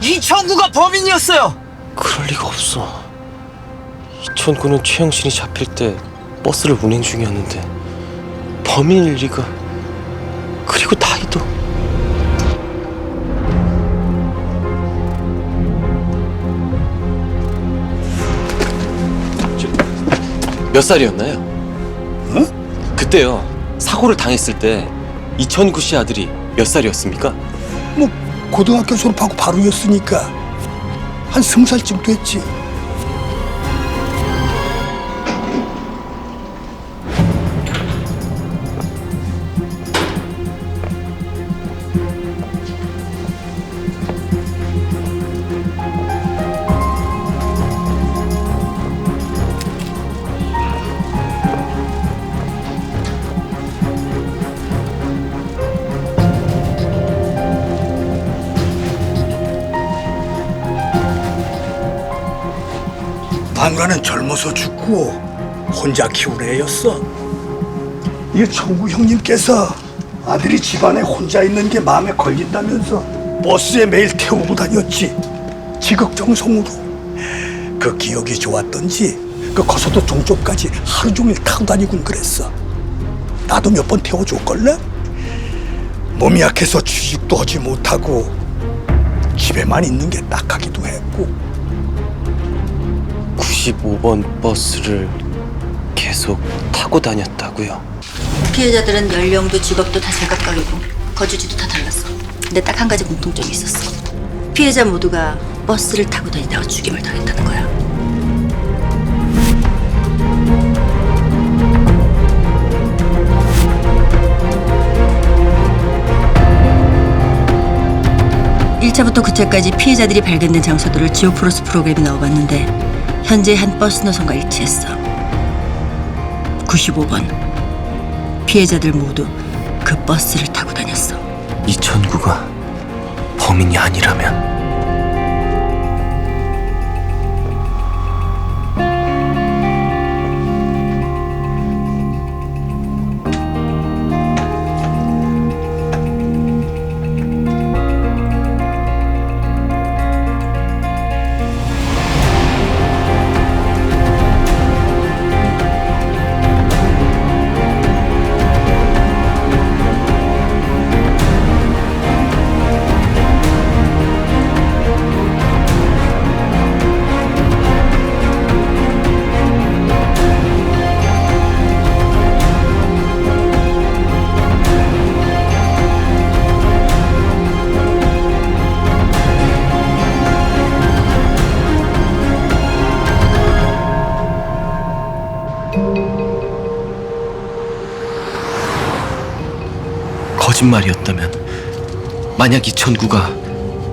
이천구가 범인이었어요. 그럴 리가 없어. 이천구는 최영신이 잡힐 때 버스를 운행 중이었는데 범인일 리가. 그리고 다이도 몇 살이었나요? 어? 그때요 사고를 당했을 때 이천구 씨 아들이 몇 살이었습니까? 뭐 고등학교 졸업하고 바로였으니까 한 스무 살쯤 됐지. 방가는 젊어서 죽고 혼자 키울 애였어. 이 청구 형님께서 아들이 집안에 혼자 있는 게 마음에 걸린다면서 버스에 매일 태우고 다녔지. 지극정성으로. 그 기억이 좋았던지 그 거서도 종쪽까지 하루 종일 타고 다니곤 그랬어. 나도 몇 번 태워줬걸래? 몸이 약해서 취직도 하지 못하고 집에만 있는 게 딱하기도 했고 95번 버스를 계속 타고 다녔다고요. 피해자들은 연령도 직업도 다 제각각이고 거주지도 다 달랐어. 근데 딱 한 가지 공통점이 있었어. 피해자 모두가 버스를 타고 다니다가 죽임을 당했다는 거야. 일차부터 9차까지 피해자들이 발견된 장소들을 지오프로스 프로그램에 넣어봤는데 현재 한 버스 노선과 일치했어. 95번. 피해자들 모두 그 버스를 타고 다녔어. 이천구가 범인이 아니라면 거짓말이었다면 만약 이 천구가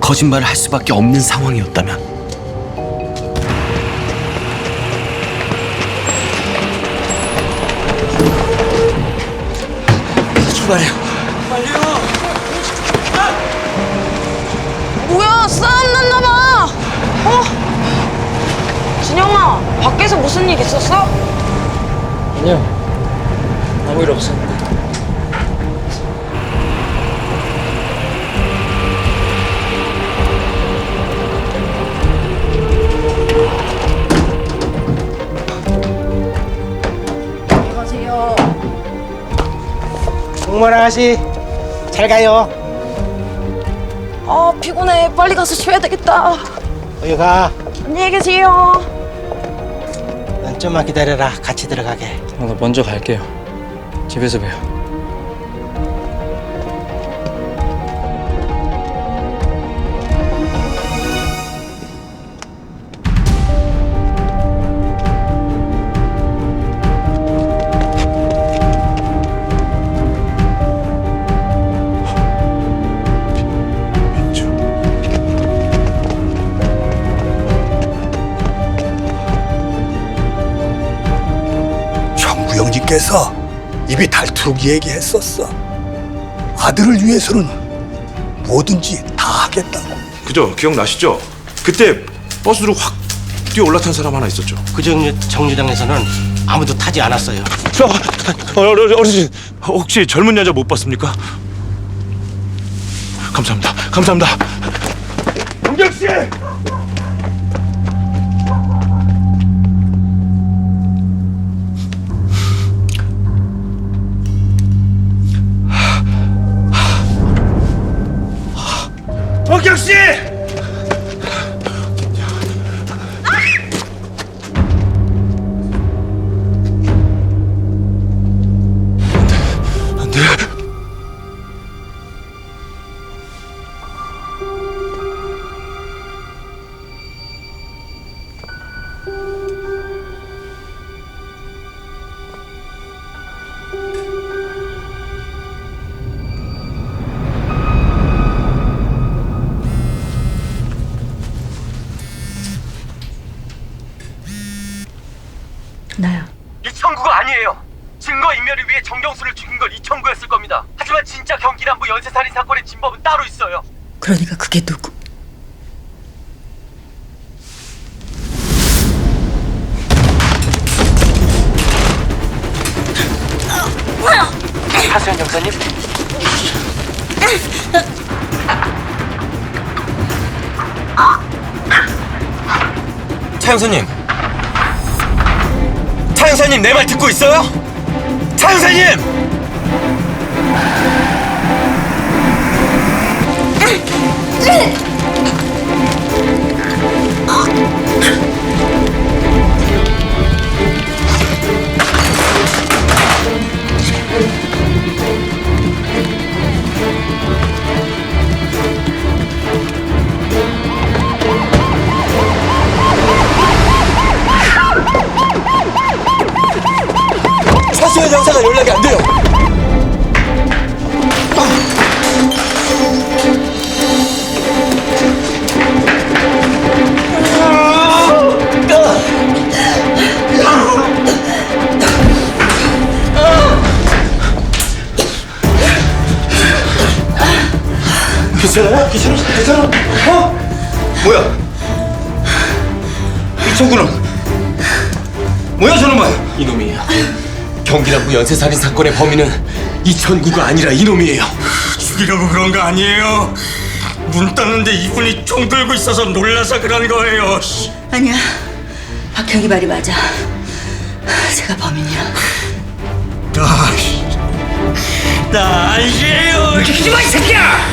거짓말을 할 수밖에 없는 상황이었다면 출발해요. 뭐야 싸움 났나봐 어? 진영아 밖에서 무슨 일 있었어? 아니요. 아무 일 없습니다. 공무원 아가씨 잘 가요. 아 피곤해 빨리 가서 쉬어야 되겠다 어여 가. 안녕히 계세요 넌 좀만 기다려라. 같이 들어가게. 나 먼저 갈게요. 집에서 봬요. 형님께서 입이 닳도록 얘기했었어. 아들을 위해서는 뭐든지 다 하겠다고. 그죠? 기억나시죠? 그때 버스로 확 뛰어 올라탄 사람 하나 있었죠. 그 정류, 정류장에서는 아무도 타지 않았어요. 어, 어, 어, 어르신 혹시 젊은 여자 못 봤습니까? 감사합니다. 감사합니다. 박경 씨! 안 나야. 이 청구가 아니에요. 증거 인멸을 위해 정경수를 죽인 건이 청구였을 겁니다. 하지만 진짜 경기남부 연쇄살인 사건의 진범은 따로 있어요. 그러니까 그게 누구? 하수연 영사님? 차 형사님. 차 형사님 내 말 듣고 있어요? 차 형사님! 차 형사가 연락이 안 돼요. 괜찮아요? 괜찮아? 괜찮아? 어? 뭐야? 이 청구는 뭐야 저놈아? 이놈이에요. 경기남부 연쇄살인 사건의 범인은 이천구가 아니라 이놈이에요. 죽이려고 그런 거 아니에요. 문 땄는데 이분이 총 들고 있어서 놀라서 그런 거예요. 씨. 아니야. 박형이 말이 맞아. 제가 범인이야. 아, 씨. 나 아니에요. 죽이지 마, 이 새끼야!